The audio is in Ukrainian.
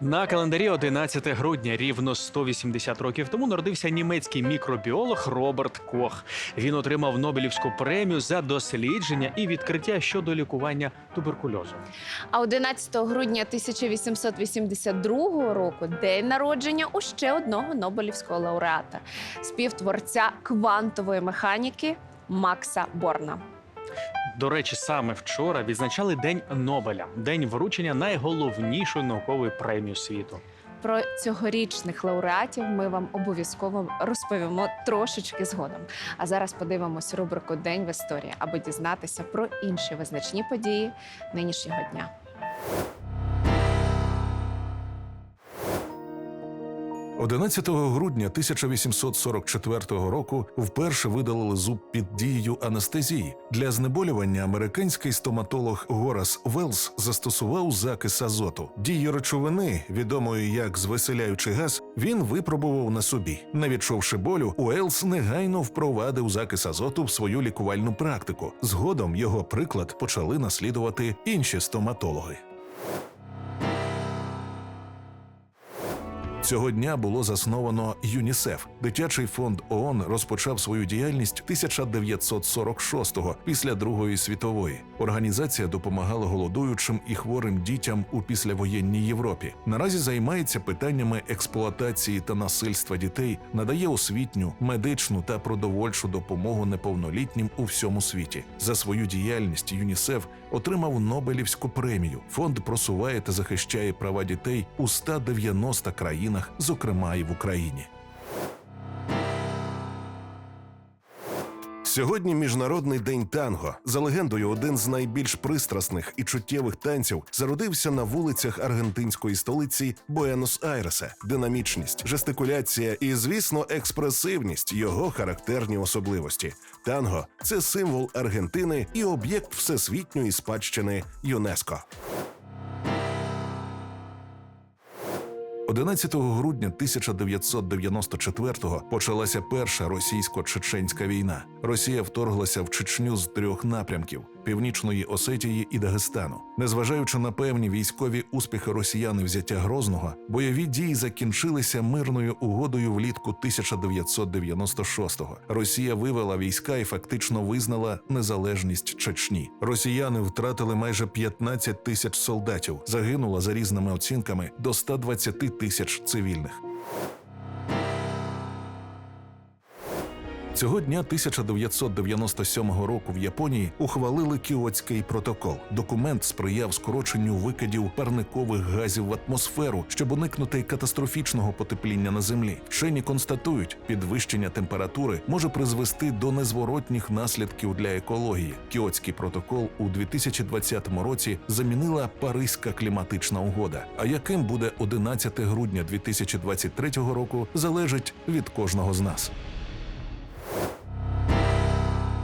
На календарі 11 грудня, рівно 180 років тому, народився німецький мікробіолог Роберт Кох. Він отримав Нобелівську премію за дослідження і відкриття щодо лікування туберкульозу. А 11 грудня 1882 року день народження у ще одного Нобелівського лауреата, співтворця квантової механіки Макса Борна. До речі, саме вчора відзначали День Нобеля, день вручення найголовнішої наукової премії світу. Про цьогорічних лауреатів ми вам обов'язково розповімо трошечки згодом. А зараз подивимось рубрику День в історії, аби дізнатися про інші визначні події нинішнього дня. – 11 грудня 1844 року вперше видалили зуб під дією анестезії. Для знеболювання американський стоматолог Горас Велс застосував закис азоту. Дію речовини, відомої як звеселяючий газ, він випробував на собі. Не відчувши болю, Уелс негайно впровадив закис азоту в свою лікувальну практику. Згодом його приклад почали наслідувати інші стоматологи. Цього дня було засновано ЮНІСЕФ. Дитячий фонд ООН розпочав свою діяльність 1946-го, після Другої світової. Організація допомагала голодуючим і хворим дітям у післявоєнній Європі. Наразі займається питаннями експлуатації та насильства дітей, надає освітню, медичну та продовольчу допомогу неповнолітнім у всьому світі. За свою діяльність ЮНІСЕФ отримав Нобелівську премію. Фонд просуває та захищає права дітей у 190 країнах, зокрема і в Україні. Сьогодні міжнародний день танго. За легендою, один з найбільш пристрасних і чуттєвих танців зародився на вулицях аргентинської столиці Буенос-Айреса. Динамічність, жестикуляція і, звісно, експресивність його характерні особливості. Танго це символ Аргентини і об'єкт всесвітньої спадщини ЮНЕСКО. 11 грудня 1994-го почалася перша російсько-чеченська війна. Росія вторглася в Чечню з трьох напрямків: Північної Осетії і Дагестану. Незважаючи на певні військові успіхи росіян і взяття Грозного, бойові дії закінчилися мирною угодою влітку 1996-го. Росія вивела війська і фактично визнала незалежність Чечні. Росіяни втратили майже 15 тисяч солдатів. Загинуло за різними оцінками до 120 тисяч цивільних. Цього дня 1997 року в Японії ухвалили Кіотський протокол. Документ сприяв скороченню викидів парникових газів в атмосферу, щоб уникнути катастрофічного потепління на землі. Вчені констатують, підвищення температури може призвести до незворотніх наслідків для екології. Кіотський протокол у 2020 році замінила Паризька кліматична угода. А яким буде 11 грудня 2023 року, залежить від кожного з нас.